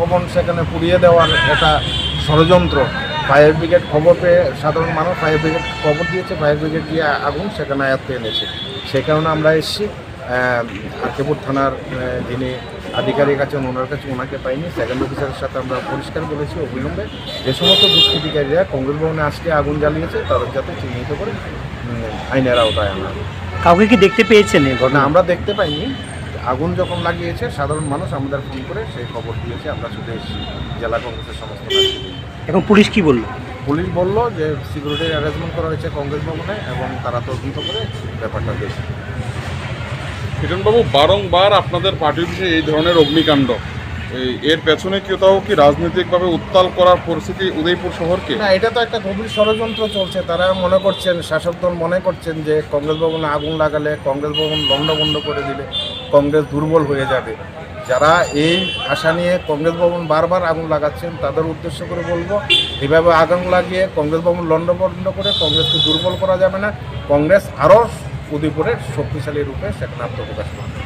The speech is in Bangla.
ভবন সেখানে পুড়িয়ে দেওয়ার একটা ষড়যন্ত্র। ফায়ার ব্রিগেড খবর পেয়ে সাধারণ মানুষ ফায়ার ব্রিগেড খবর দিয়েছে ফায়ার ব্রিগেড দিয়ে আগুন সেখানে আয়ত্তে এনেছে। সেই কারণে আমরা এসেছি। আরকেপুর থানার যিনি আধিকারিক আছেন ওনার কাছে ওনাকে পাইনি। সেকেন্ড অফিসারের সাথে আমরা পরিষ্কার বলেছি অবিলম্বে যে সমস্ত দুষ্কৃতিকারীরা কংগ্রেস ভবনে আজকে আগুন জ্বালিয়েছে তাদের যাতে চিহ্নিত করে আইনের আওতায় আনা কাউকে কি দেখতে পেয়েছেন না ঘটনা? আমরা দেখতে পাইনি। আগুন যখন লাগিয়েছে সাধারণ মানুষ আমাদের ফোন করে সেই খবর দিয়েছে আমরা ছুটে এসেছি জেলা কংগ্রেসের সমস্ত এখন পুলিশ কি বলল? পুলিশ বলল যে সিকিউরিটি অ্যারেঞ্জমেন্ট করা হয়েছে কংগ্রেস ভবনে এবং তারা তদন্ত করে ব্যাপারটা দেখছে কিরণবাবু বারংবার আপনাদের পার্টি অফিসে এই ধরনের অগ্নিকাণ্ড। এই- এর পেছনে কি কোথাও কি রাজনৈতিকভাবে উত্তাল করার পরিস্থিতি উদয়পুর শহরকে? না এটা তো একটা গভীর ষড়যন্ত্র চলছে। তারা মনে করছেন শাসক দল মনে করছেন যে কংগ্রেস ভবনে আগুন লাগালে কংগ্রেস ভবন লণ্ডভণ্ড করে দিলে কংগ্রেস দুর্বল হয়ে যাবে। যারা এই আশা নিয়ে কংগ্রেস ভবন বারবার আগুন লাগাচ্ছেন, তাদের উদ্দেশ্য করে বলব, এভাবে আগুন লাগিয়ে কংগ্রেস ভবন লণ্ডভণ্ড করে কংগ্রেসকে দুর্বল করা যাবে না। কংগ্রেস আরও উদয়পুরের শক্তিশালী রূপে সেখানে আত্মপ্রকাশ করবে।